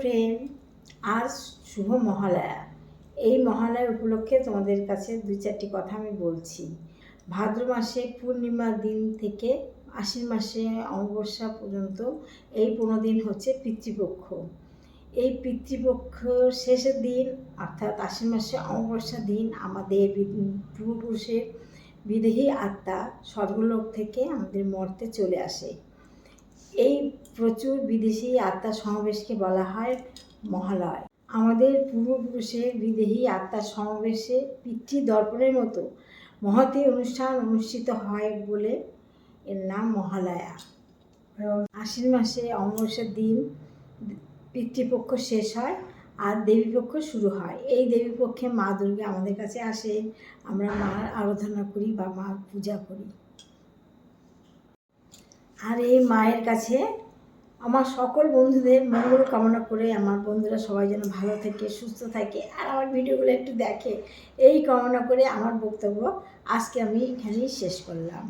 Friend আজ শুভ মহালয়া। এই মহালয়া উপলক্ষে তোমাদের কাছে দুই চারটি কথা আমি বলছি। ভাদ্র মাসে পূর্ণিমার দিন থেকে আশ্বিন মাসে অমাবস্যা পর্যন্ত এই পনেরো দিন হচ্ছে পিতৃপক্ষ। এই পিতৃপক্ষ শেষের দিন, অর্থাৎ আশ্বিন মাসে অমাবস্যা দিন, আমাদের পূর্বপুরুষের বিদেহী আত্মা স্বর্গলোক থেকে আমাদের মর্তে চলে আসে। এই প্রচুর বিদেশি আত্মা সমাবেশকে বলা হয় মহালয়। আমাদের পূর্বপুরুষের বিদেহী আত্মা সমাবেশে পিতৃ দর্পণের মতো মহতী অনুষ্ঠান অনুষ্ঠিত হয় বলে এর নাম মহালয়া। আশ্বিন মাসে অমাবস্যার দিন পিতৃপক্ষ শেষ হয় আর দেবীপক্ষ শুরু হয়। এই দেবীপক্ষে মা দুর্গা আমাদের কাছে আসে। আমরা মার আরাধনা করি বা মার পূজা করি। আর এই মায়ের কাছে আমার সকল বন্ধুদের মঙ্গল কামনা করে আমার বন্ধুরা সবাই যেন ভালো থাকে, সুস্থ থাকে। আর আমার ভিডিওগুলো একটু দেখে, এই কামনা করে আমার বক্তব্য আজকে আমি এখানেই শেষ করলাম।